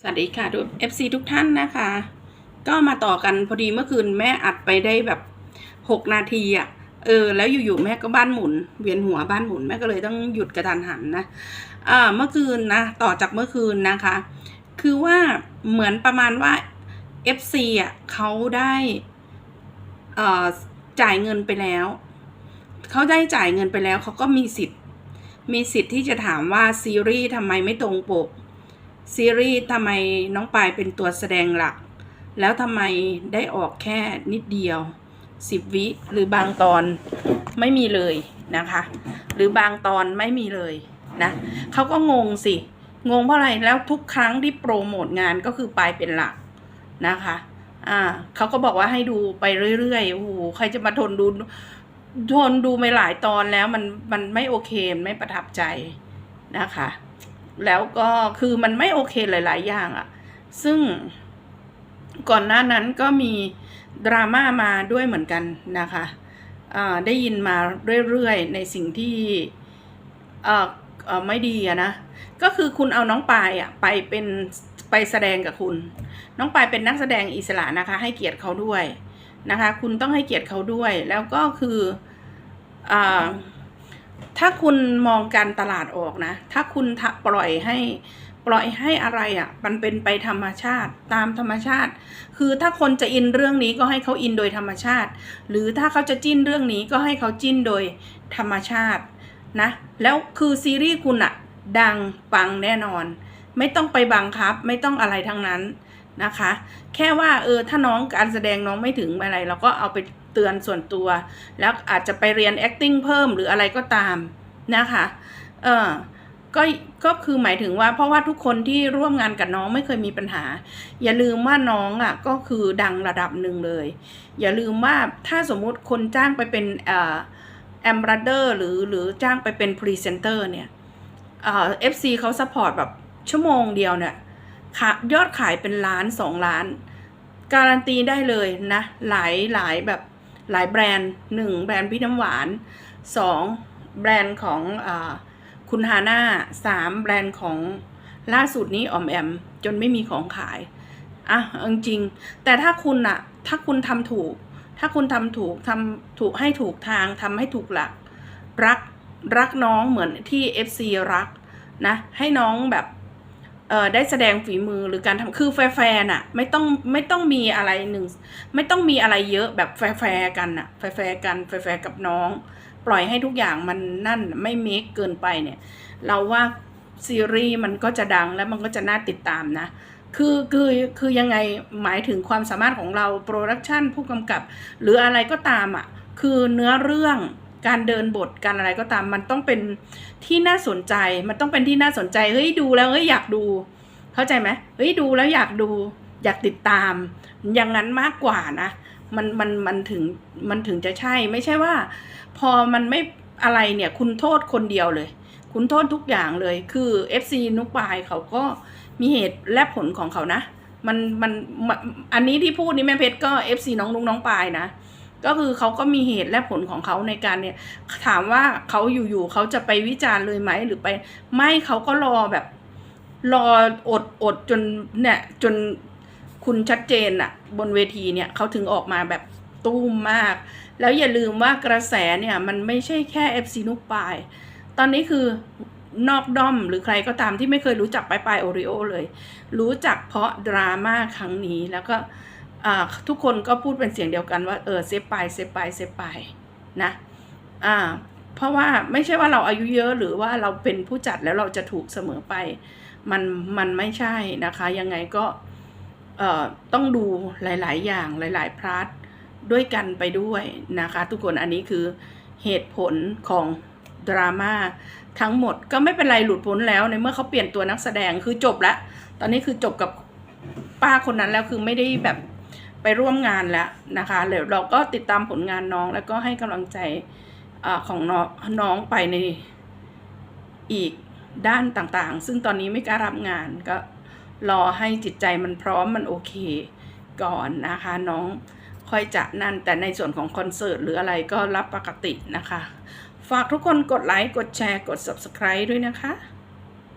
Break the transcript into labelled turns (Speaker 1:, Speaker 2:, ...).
Speaker 1: สวัสดีค่ะทุก FC ทุกท่านนะคะ ก็มาต่อกันพอดีเมื่อคืนแม่อัดไปได้แบบหกนาทีอะ่ะเออแล้วอยู่ๆแม่ก็บ้านหมุน เวียนหัวบ้านหมุนแม่ก็เลยต้องหยุดกระทันหันนะอ่าเมื่อคืนนะต่อจากเมื่อคืนนะคะ คือว่าเหมือนประมาณว่า FC อะเขาได้เอ่อจ่ายเงินไปแล้วเขาได้จ่ายเงินไปแล้วเขาก็มีสิทธิ์ มีสิทธิ์ที่จะถามว่าซีรีส์ทำไมไม่ตรงปก ซีรีส์ทำไมน้องปายเป็นตัวแสดงหลัก แล้วทำไมได้ออกแค่นิดเดียวสิบวิหรือบางตอนไม่มีเลยนะคะ หรือบางตอนไม่มีเลยนะเขาก็งงสิ งงเพราะอะไรแล้วทุกครั้งที่โปรโมทงานก็คือปายเป็นหลักนะคะอ่าเขาก็บอกว่าให้ดูไปเรื่อยๆโอ้โหใครจะมาทนดูทนดูไม่หลายตอนแล้วมันมันไม่โอเคไม่ประทับใจนะคะ แล้วก็คือมันไม่โอเคหลาย ๆ อย่างอะ่ะซึ่งก่อนหน้านั้นก็มีดราม่ามาด้วยเหมือนกันนะคะได้ยินมาเรื่อย ๆ ในสิ่งที่ไม่ดีอะนะ ก็คือคุณเอาน้องปายอะไปเป็นไปแสดงกับคุณ น้องปายเป็นนักแสดงอิสระนะคะ ให้เกียรติเขาด้วยนะคะ คุณต้องให้เกียรติเขาด้วย แล้วก็คืออ ถ้าคุณมองการตลาดออกนะ ถ้าคุณปล่อยให้ปล่อยให้อะไรอะ่ะ มันเป็นไปธรรมชาติตามธรรมชาติ คือถ้าคนจะอินเรื่องนี้ก็ให้เขาอินโดยธรรมชาติ หรือถ้าเขาจะจิ้นเรื่องนี้ก็ให้เขาจิ้นโดยธรรมชาตินะ แล้วคือซีรีส์คุณอะ ดังปังแน่นอน ไม่ต้องไปบังคับ ไม่ต้องอะไรทั้งนั้นนะคะ แค่ว่าเออถ้าน้องการแสดงน้องไม่ถึงอะไร เราก็เอาไป เตือนส่วนตัว แล้วอาจจะไปเรียน acting เพิ่มหรืออะไรก็ตามนะคะเออก็ก็คือหมายถึงว่าเพราะว่าทุกคนที่ร่วมงานกับน้องไม่เคยมีปัญหา อย่าลืมว่าน้องอะก็คือดังระดับหนึ่งเลย อย่าลืมว่าถ้าสมมุติคนจ้างไปเป็นเอ่อแอมบราเดอร์หรือหรือจ้างไปเป็นพรีเซนเตอร์เนี่ยเอ่อฟซีเขาซัพพอร์ตแบบชั่วโมงเดียวเนี่ยขายอดขายเป็นล้านสองล้าน การันตีได้เลยนะ หลายหลายแบบ หลายแบรนด์หนึ่งแบรนด์พี่น้ำหวานสองแบรนด์ของอคุณฮาน่าสามแบรนด์ของล่าสุดนี้ออมแอม จนไม่มีของขายอะจริงแต่ถ้าคุณอะถ้าคุณทำถูก ถ้าคุณทำถูกทำถูกให้ถูกทางทำให้ถูกหลัก รักรักน้องเหมือนที่ FC รักนะให้น้องแบบ เอ่อได้แสดงฝีมือหรือการทำคือแฟร์ๆน่ะไม่ต้องไม่ต้องมีอะไรหนึ่งไม่ต้องมีอะไรเยอะแบบแฟร์ๆกันน่ะแฟร์ๆกันแฟร์ๆกับน้อง ปล่อยให้ทุกอย่างมันนั่นไม่เมคเกินไปเนี่ย เราว่าซีรีส์มันก็จะดังแล้วมันก็จะน่าติดตามนะคือคือคือยังไงหมายถึงความสามารถของเราโปรดักชันผู้กำกับ หรืออะไรก็ตามอะคือเนื้อเรื่อง การเดินบทการอะไรก็ตาม มันต้องเป็นที่น่าสนใจ มันต้องเป็นที่น่าสนใจเฮ้ยดูแล้วเฮ้ยอยากดู เข้าใจไหมเฮ้ยดูแล้วอยากดูอยากติดตาม อย่างนั้นมากกว่านะมันมันมันถึงมันถึงจะใช่ไม่ใช่ว่า พอมันไม่อะไรเนี่ยคุณโทษคนเดียวเลย คุณโทษทุกอย่างเลย คือ FC นุกปายเขาก็มีเหตุและผลของเขานะ มันมันอันนี้ที่พูดนี่แม่เพชรก็ FC น้องนุ้งน้องปายนะ ก็คือเขาก็มีเหตุและผลของเขาในการเนี่ย ถามว่าเขาอยู่ๆเขาจะไปวิจารณ์เลยไหมหรือไป ไม่เขาก็รอแบบ รออดอดจนเนี่ยจนคุณชัดเจนอะบนเวทีเนี่ยเขาถึงออกมาแบบตุ้มมาก แล้วอย่าลืมว่ากระแสเนี่ยมันไม่ใช่แค่ FC นุกปาย ตอนนี้คือนอกด้อมหรือใครก็ตามที่ไม่เคยรู้จักปลายปลายโอริโอเลย รู้จักเพราะดราม่าครั้งนี้แล้วก็ ทุกคนก็พูดเป็นเสียงเดียวกันว่าเออเซฟไปเซฟไปเซฟไปนะอ่าเพราะว่าไม่ใช่ว่าเราอายุเยอะหรือว่าเราเป็นผู้จัดแล้วเราจะถูกเสมอไป มันมันไม่ใช่นะคะ ยังไงก็เอ่อต้องดูหลาย ๆ อย่างหลาย ๆ พาร์ทด้วยกันไปด้วยนะคะ ทุกคนอันนี้คือเหตุผลของดราม่าทั้งหมดก็ไม่เป็นไรหลุดพ้นแล้วในเมื่อเขาเปลี่ยนตัวนักแสดงคือจบละตอนนี้คือจบกับป้าคนนั้นแล้วคือไม่ได้แบบ ไปร่วมงานแล้วนะคะเดี๋ยวเราก็ติดตามผลงานน้องแล้วก็ให้กำลังใจอของน้องน้องไปในอีกด้านต่างๆ ซึ่งตอนนี้ไม่กล้ารับงานก็รอให้จิตใจมันพร้อมมันโอเคก่อนนะคะน้องค่อยจะนั่นแต่ในส่วนของคอนเสิร์ตหรืออะไรก็รับปกตินะคะ ฝากทุกคนกดไลค์ กดแชร์ กด Subscribe ด้วยนะคะ